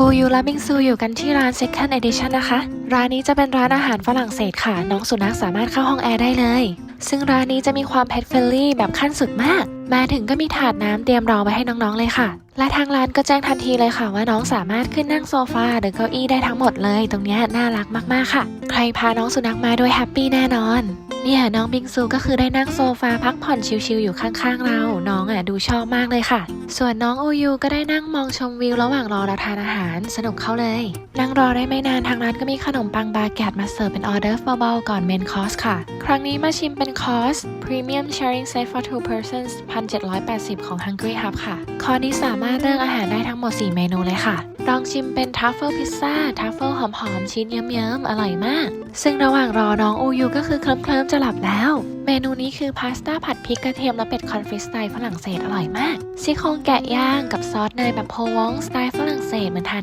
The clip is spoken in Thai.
อูยูและบิงซูอยู่กันที่ร้าน Second Edition นะคะ ร้านนี้จะเป็นร้านอาหารฝรั่งเศสค่ะ น้องสุนัขสามารถเข้าห้องแอร์ได้เลย ซึ่งร้านนี้จะมีความ pet friendly แบบขั้นสุดมาก มาถึงก็มีถาดน้ำเตรียมรอไว้ให้น้องๆเลยค่ะ และทางร้านก็แจ้งทันทีเลยค่ะว่าน้องสามารถขึ้นนั่งโซฟาหรือเก้าอี้ได้ทั้งหมดเลย ตรงนี้น่ารักมากๆค่ะ ใครพาน้องสุนัขมาด้วยแฮปปี้แน่นอนเนี่ยน้องบิงซูก็คือได้นั่งโซฟาพักผ่อนชิลๆอยู่ข้างๆเรา น้องอะดูชอบมากเลยค่ะ ส่วนน้องอูยูก็ได้นั่งมองชมวิวระหว่างรอเราทานอาหารสนุกเข้าเลย นั่งรอได้ไม่นานทางร้านก็มีขนมปังบาแกตมาเสิร์ฟเป็นออเดอร์เบาๆก่อนเมนคอร์สค่ะ ครั้งนี้มาชิมเป็นคอร์ส Premium Sharing Set for Two Persons 1,780 ของ Hungry Hub ค่ะ คอร์สนี้สามารถเลือกอาหารได้ทั้งหมด 4 เมนูเลยค่ะ ลองชิมเป็นทัฟเฟิลพิซซ่าทัฟเฟิลหอมๆ ชิ้นเยิ้มๆ อร่อยมาก ซึ่งระหว่างรอน้องอูยูก็คือเคลิ้มๆ จะหลับแล้ว เมนูนี้คือพาสต้าผัดพริกกระเทียมและเป็ดคอนฟิสสไตล์ฝรั่งเศสอร่อยมากซี่โครงแกะย่างกับซอสเนยแบบโพวองสไตล์ฝรั่งเศสเหมือนทาน